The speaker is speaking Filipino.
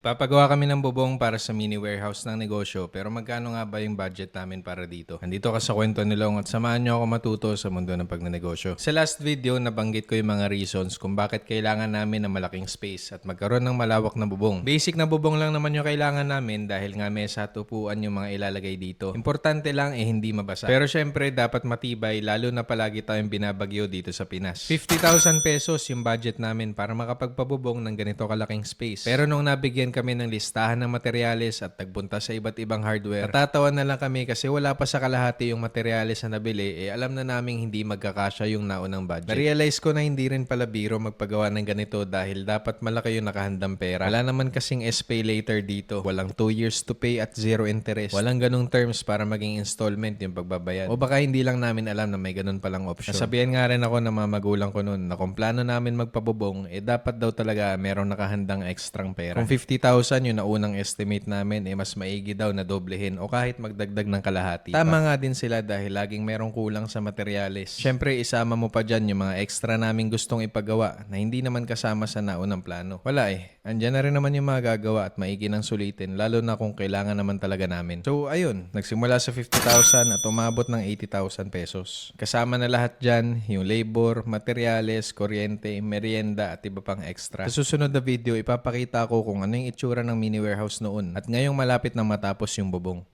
Papagawa kami ng bubong para sa mini warehouse ng negosyo pero magkano nga ba yung budget namin para dito? Nandito ka sa kwento ni Long at samahan niyo ako matuto sa mundo ng pagnenegosyo. Sa last video, nabanggit ko yung mga reasons kung bakit kailangan namin ng malaking space at magkaroon ng malawak na bubong. Basic na bubong lang naman yung kailangan namin dahil nga mesa at upuan yung mga ilalagay dito. Importante lang eh hindi mabasa. Pero syempre dapat matibay lalo na palagi tayong binabagyo dito sa Pinas. 50,000 pesos yung budget namin para makapagpabubong ng ganito kalaking space. Pero nung nabigyan kami ng listahan ng materyales at nagpunta sa iba't ibang hardware, natatawa na lang kami kasi wala pa sa kalahati yung materyales na nabili, eh alam na naming hindi magkakasya yung naunang budget. Na-realize ko na hindi rin pala biro magpagawa ng ganito dahil dapat malaki yung nakahandang pera. Wala naman kasing S-Pay later dito. Walang 2 years to pay at zero interest. Walang ganung terms para maging installment yung pagbabayad. O baka hindi lang namin alam na may ganun palang option. Nasabihan nga rin ako ng mga magulang ko noon na kung plano namin magpabubong, eh dapat daw talaga merong nakahandang ekstrang pera. Kung 50,000 yung naunang estimate namin, eh mas maigi daw na doblehin o kahit magdagdag ng kalahati. Tama nga din sila dahil laging merong kulang sa materyales. Siyempre, isama mo pa dyan yung mga extra namin gustong ipagawa na hindi naman kasama sa naunang plano. Wala eh. Andyan na rin naman yung mga gagawa at maigi ng sulitin lalo na kung kailangan naman talaga namin. So ayun, nagsimula sa 50,000 at umabot ng 80,000 pesos. Kasama na lahat dyan, yung labor, materyales, kuryente, merienda at iba pang extra. Sa susunod na video, ipapakita ko kung ano yung itsura ng mini warehouse noon at ngayong malapit na matapos yung bubong.